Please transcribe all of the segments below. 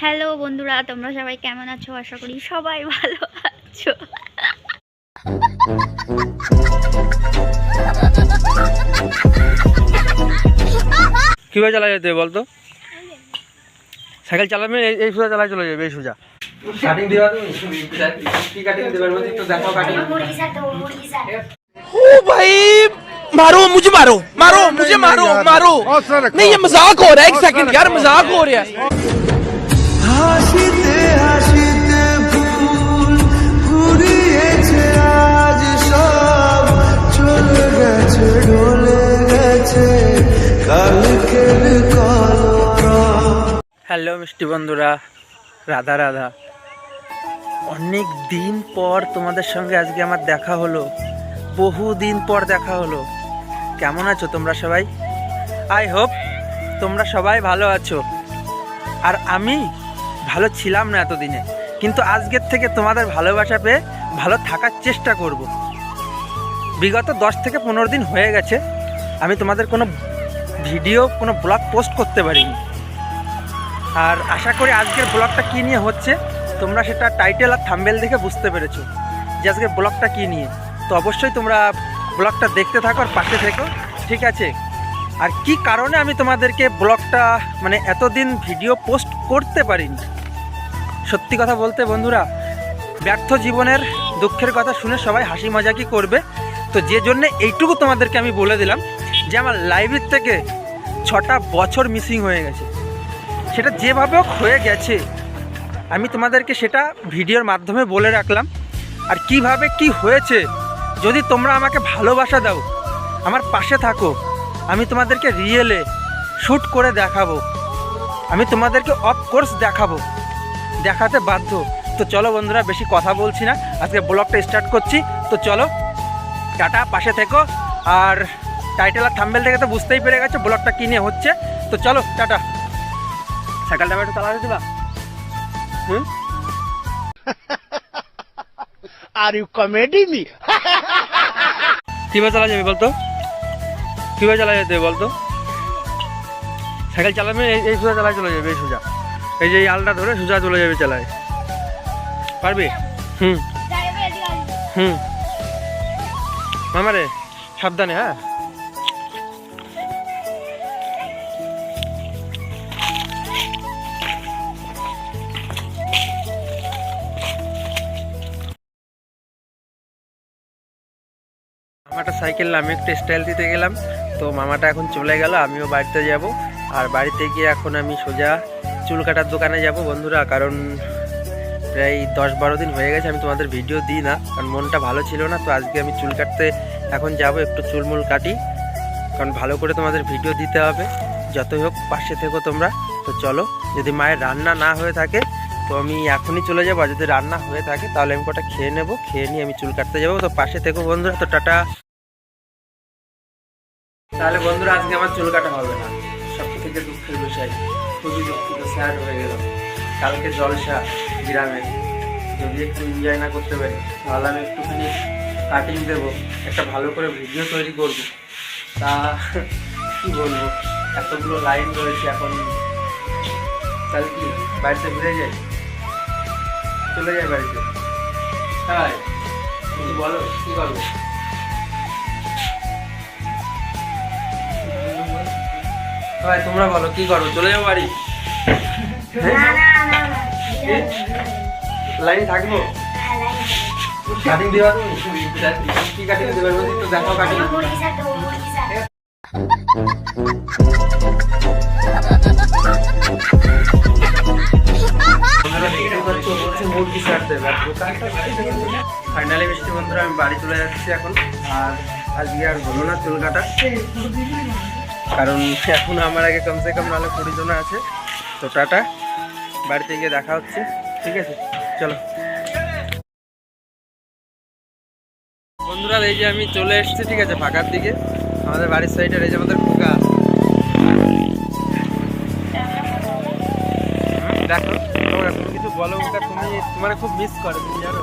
Hello বন্ধুরা তোমরা সবাই কেমন আছো আশা করি সবাই ভালো আছো কীভাবে চালা যেতে হবে বলতো সাইকেল চালাবে এই এই সোজা চালাই চলে যাবে এই সোজা কাটিং দেওয়া তুমি কি কাটিং দেবে এর মধ্যে একটু দেখাও কাটিং ओ भाई मारो मुझे मारो मारो मुझे मारो मारो नहीं ये मजाक हो रहा है एक सेकंड यार मजाक हो रहा है হ্যালো মিষ্টি বন্ধুরা, রাধা রাধা। অনেক দিন পর তোমাদের সঙ্গে আজকে আমার দেখা হলো, বহু দিন পর দেখা হলো। কেমন আছো তোমরা সবাই? আই হোপ তোমরা সবাই ভালো আছো। আর আমি ভালো ছিলাম না এতদিনে, কিন্তু আজকের থেকে তোমাদের ভালোবাসা পেয়ে ভালো থাকার চেষ্টা করব। বিগত দশ থেকে পনেরো দিন হয়ে গেছে, আমি তোমাদের কোনো ভিডিও, কোনো ব্লগ পোস্ট করতে পারিনি। আর আশা করি আজকের ব্লগটা কী নিয়ে হচ্ছে? তোমরা সেটা টাইটেল আর থাম্বেল দেখে বুঝতে পেরেছ যে আজকের ব্লগটা কী নিয়ে। তো অবশ্যই তোমরা ব্লগটা দেখতে থাকো আর পাশে থেকো, ঠিক আছে? আর কি কারণে আমি তোমাদেরকে ব্লগটা মানে এতদিন ভিডিও পোস্ট করতে পারিনি? সত্যি কথা বলতে বন্ধুরা, ব্যর্থ জীবনের দুঃখের কথা শুনে সবাই হাসি মজাকি করবে। তো যে জন্যে এইটুকু তোমাদেরকে আমি বলে দিলাম যে আমার লাইব্রেরি থেকে ছটা বছর মিসিং হয়ে গেছে। সেটা যেভাবে হয়ে গেছে। আমি তোমাদেরকে সেটা ভিডিওর মাধ্যমে বলে রাখলাম। আর কীভাবে কি হয়েছে, যদি তোমরা আমাকে ভালোবাসা দাও, আমার পাশে থাকো, আমি তোমাদেরকে রিয়েলে শ্যুট করে দেখাবো। আমি তোমাদেরকে অফ কোর্স দেখাবো। দেখাতে বাধ্য। তো চলো বন্ধুরা, বেশি কথা বলছি না। আজকে ব্লগটা স্টার্ট করছি। তো চলো, টাটা, পাশে থেকো। আর টাইটেল আর থাম্বেল থেকে তো বুঝতেই পেরে গেছো ব্লগটা কী নিয়ে হচ্ছে। তো চলো, টাটা। সাইকেলটা একটু চালাতে দিবা? হুম? আর ইউ কমেডি মি কীভাবে চালা যাবে বলতো? কীভাবে চালা যেতে বলতো? সাইকেল চালাবে এই সোজা চালাই চলে যাবে এই সোজা। এই যে আলটা ধরে সোজা চলে যাবে চালায়। পারবে? হুম। হুম। মামারে সাবধানে হ্যাঁ? মামাটা সাইকেল আমি একটু স্টাইল দিতে গেলাম। তো মামাটা এখন চলে গেল, আমিও বাড়িতে যাব। আর বাড়িতে গিয়ে এখন আমি সোজা চুল কাটার দোকানে যাব বন্ধুরা, কারণ প্রায় দশ বারো দিন হয়ে গেছে, আমি তোমাদের ভিডিও দিই না, কারণ মনটা ভালো ছিল না। তো আজকে আমি চুল কাটতে এখন যাব, একটু চুলমুল কাটি, কারণ ভালো করে তোমাদের ভিডিও দিতে হবে। যতই হোক, পাশে থেকো তোমরা। তো চলো, যদি মায়ের রান্না না হয়ে থাকে, তো আমি এখনই চলে যাব। আর যদি রান্না হয়ে থাকে, তাহলে আমি কটা খেয়ে নেব, খেয়ে নিয়ে আমি চুল কাটতে যাব। তো পাশে থেকো বন্ধুরা, তো টাটা। তাহলে বন্ধুরা, আজকে আমার চুল কাটা হবে না। সব থেকে দুঃখের বিষয়, খুবই দুঃখিত স্যাড হয়ে গেল কালকে জলসা গ্রামে। যদি একটু এনজয় না করতে পারি, তাহলে আমি একটুখানি কাটিং দেবো, একটা ভালো করে ভিডিও তৈরি করব। তা, কি বলব, এতগুলো লাইন রয়েছে এখন। তাহলে কি, বাড়িতে ফিরে যাই? চলে যাই বাড়িতে? হ্যাঁ তুমি বলো, কি করব? ভাই তোমরা বলো কি করব চলে যাব। বাড়ি হ্যাঁ? লাইন থাকব। কাটিং দেওয়া কি কাটিং মধ্যে একটু দেখাও কাটিং। ফাইনালি মিষ্টি বন্ধুরা আমি বাড়ি চলে যাচ্ছি এখন। আর আজকে আর হলো না চুল কাটা। কারণ এখন আমার আগে কমসে কম নাহলে কুড়ি জনা আছে। তো টাটা। বাড়িতে গিয়ে দেখা হচ্ছে। ঠিক আছে? চলো। বন্ধুরা, এই যে আমি চলে এসেছি, ঠিক আছে, ফাঁকার দিকে। আমাদের বাড়ির সাইডের এই যে আমাদের খোকা। দেখো, তোমার কিছু বলো ওটা তুমি, তোমার খুব মিস করে, তুমি জানো?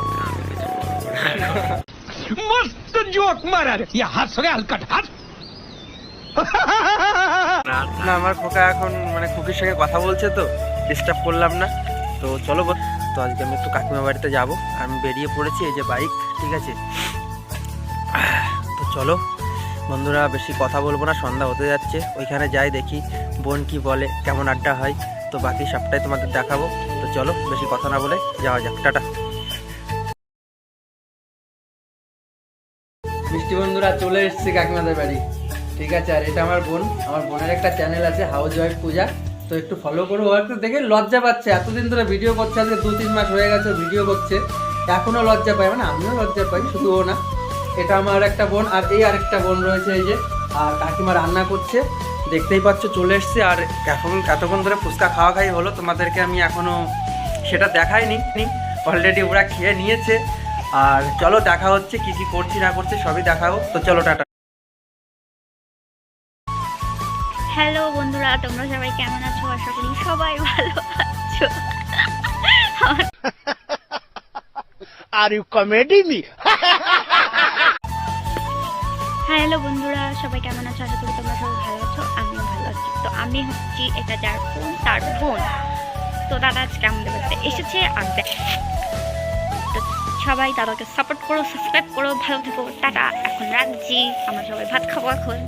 মস্ত জোক মারার, ইয়া হাত হালকা না, আমার খোকা এখন মানে খুকির সঙ্গে কথা বলছে তো ডিস্টার্ব করলাম না। তো চলো তো আজকে আমি একটু কাকিমা বাড়িতে যাব। আমি বেরিয়ে পড়েছি, এই যে বাইক ঠিক আছে? তো চলো, বন্ধুরা বেশি কথা বলব না, সন্ধ্যা হতে যাচ্ছে। ওইখানে যাই দেখি, বোন কি বলে, কেমন আড্ডা হয়। তো বাকি সবটাই তোমাদের দেখাবো। তো চলো, বেশি কথা না বলে যাওয়া যাক, টাটা। মিষ্টি বন্ধুরা, চলে এসেছি কাকিমাদের বাড়ি। ঠিক আছে, আর এটা আমার বোন। আমার বোনের একটা চ্যানেল আছে হাউস ওয়াইফ পূজা তো একটু ফলো করো। ও একটু দেখে লজ্জা পাচ্ছে। এতদিন ধরে ভিডিও করছে, আজকে দু তিন মাস হয়ে গেছে ভিডিও করছে। এখনও লজ্জা পায় মানে আমিও লজ্জা পাই, শুধু ও না। এটা আমার একটা বোন, আর এই আরেকটা বোন রয়েছে এই যে, আর কাকিমা রান্না করছে। দেখতেই পাচ্ছ, চলে এসছে, আর এখন এতক্ষণ ধরে ফুচকা খাওয়া খাই হলো। তোমাদেরকে আমি এখনও সেটা দেখাইনি। অলরেডি ওরা খেয়ে নিয়েছে। আর চলো, দেখা হচ্ছে, কি কি করছি, না করছে, সবই দেখাবো। তো চলো, টাটা। হ্যালো বন্ধুরা তোমরা সবাই কেমন আছো? আশা করি সবাই ভালো আছো। Are you comedy me? Hello বন্ধুরা সবাই কেমন আছো? আশা করি তোমরা সবাই ভালো আছো আমিও ভালো আছি। তো আমি হচ্ছি এটা যার বোন তার বোন। তো দাদা আজকে আমাদের বাড়িতে এসেছে আর তো সবাই দাদাকে সাপোর্ট করো সাবস্ক্রাইব করো ভালো থেকো টাটা। এখন রাখছি। আমরা সবাই ভাত খাব এখন।